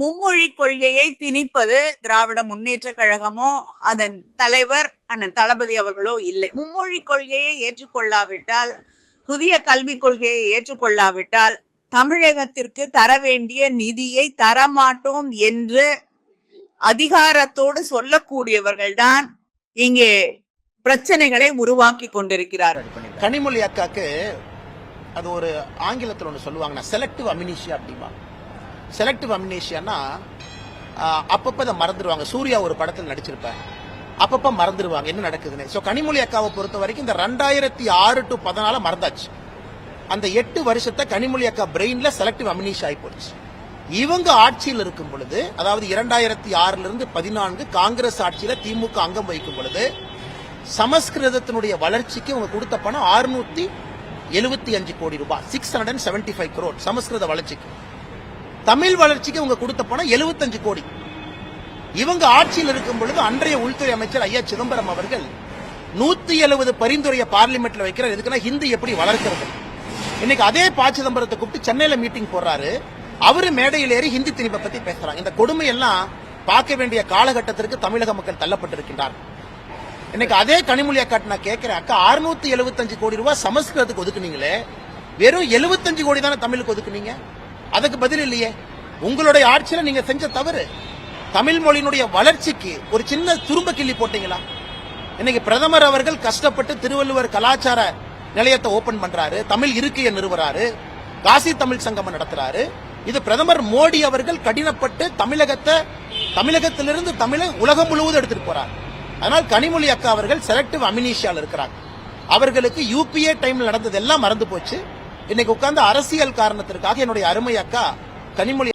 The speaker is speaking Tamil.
மும்மொழி கொள்கையை திணிப்பது திராவிட முன்னேற்ற கழகமோ அதன் தலைவர் அண்ணன் தளபதி அவர்களோ இல்லை. மும்மொழி கொள்கையை ஏற்றுக்கொள்ளாவிட்டால் புதிய கல்விக் கொள்கையை ஏற்றுக்கொள்ளாவிட்டால் தமிழகத்திற்கு தர வேண்டிய நிதியை தரமாட்டோம் என்று அதிகாரத்தோடு சொல்லக்கூடியவர்கள்தான் இங்கே பிரச்சனைகளை உருவாக்கி கொண்டிருக்கிறார்கள். கனிமொழி அக்காக்கு அது ஒரு ஆங்கிலத்தில் ஒன்று சொல்லுவாங்க செலக்டிவ் அமினிஷியா அப்படிம்பாங்க. செலக்டிவ் அமினிஷியானா அப்பப்போ அதை மறந்துடுவாங்க சூர்யா ஒரு படத்தில் நடிச்சிருப்பாங்க அப்பப்போ மறந்துடுவாங்க என்ன நடக்குதுன்னு. ஸோ கனிமொழி அக்காவை பொறுத்த வரைக்கும் இந்த ரெண்டாயிரத்தி ஆறு டு பதினால மறந்தாச்சு. அந்த எட்டு வருஷத்தை கனிமொழி அக்கா பிரெயின்ல செலக்டிவ் அமினிஷ் ஆகி போச்சு. இவங்க ஆட்சியில் இருக்கும் பொழுது அதாவது இரண்டாயிரத்தி ஆறுல இருந்து பதினான்கு காங்கிரஸ் ஆட்சியில திமுக அங்கம் வகிக்கும் பொழுது சமஸ்கிருதத்தினுடைய வளர்ச்சிக்கு இவங்க கொடுத்த பணம் ஆறுநூத்தி எழுபத்தி அஞ்சு கோடி ரூபாய். Six hundred seventy five crore சமஸ்கிருத வளர்ச்சிக்கு. தமிழ் வளர்ச்சிக்கு இவங்க கொடுத்த பணம் 75 கோடி. இவங்க ஆட்சியில் இருக்கும் பொழுது அன்றைய உள்துறை அமைச்சர் ஐயா சிதம்பரம் அவர்கள் நூத்தி எழுபது பரிந்துரையை பார்லிமெண்ட்ல வைக்கிறார். எதுக்குன்னா ஹிந்தி எப்படி வளர்க்கிறது? இன்னைக்கு அதே ப சிதம்பரத்தை கூப்பிட்டு சென்னையில மீட்டிங் போடுறாரு. அவரு மேடையில் ஏறி ஹிந்தி திணிப்பை பத்தி பேசுறாங்க. இந்த கொடுமை எல்லாம் பார்க்க வேண்டிய காலகட்டத்திற்கு தமிழக மக்கள் தள்ளப்பட்டிருக்கின்றார். இன்னைக்கு அதே கனிமொழி அக்காட்டு நான் கேட்கிறேன். அக்கா அறுநூத்தி எழுபத்தஞ்சு கோடி ரூபாய் சமஸ்கிருதத்துக்கு ஒதுக்குனீங்களே. வெறும் 75 கோடி தானே தமிழுக்கு ஒதுக்குனீங்க? அதுக்கு பதில் இல்லையே. உங்களுடைய ஆட்சியில நீங்க செஞ்ச தவறு. தமிழ் மொழியினுடைய வளர்ச்சிக்கு ஒரு சின்ன துரும்ப கிள்ளி போட்டீங்களா? இன்னைக்கு பிரதமர் அவர்கள் கஷ்டப்பட்டு திருவள்ளுவர் கலாச்சார நிலையத்தை ஓபன் பண்றாரு. தமிழ் இருக்கையை நிறுவறாரு. காசி தமிழ் சங்கமம் நடத்துறாரு. இது பிரதமர் மோடி அவர்கள் கடினப்பட்டு தமிழகத்தை தமிழகத்திலிருந்து தமிழை உலகம் முழுவதும் எடுத்துட்டு போறார். அதனால் கனிமொழி அக்கா அவர்கள் செலக்டிவ் அமினிஷியால் இருக்கிறார். அவர்களுக்கு யூபிஏ டைம்ல நடந்ததெல்லாம் மறந்து போச்சு. இன்னைக்கு உட்கார்ந்து அரசியல் காரணத்திற்காக என்னுடைய அருமை அக்கா கனிமொழி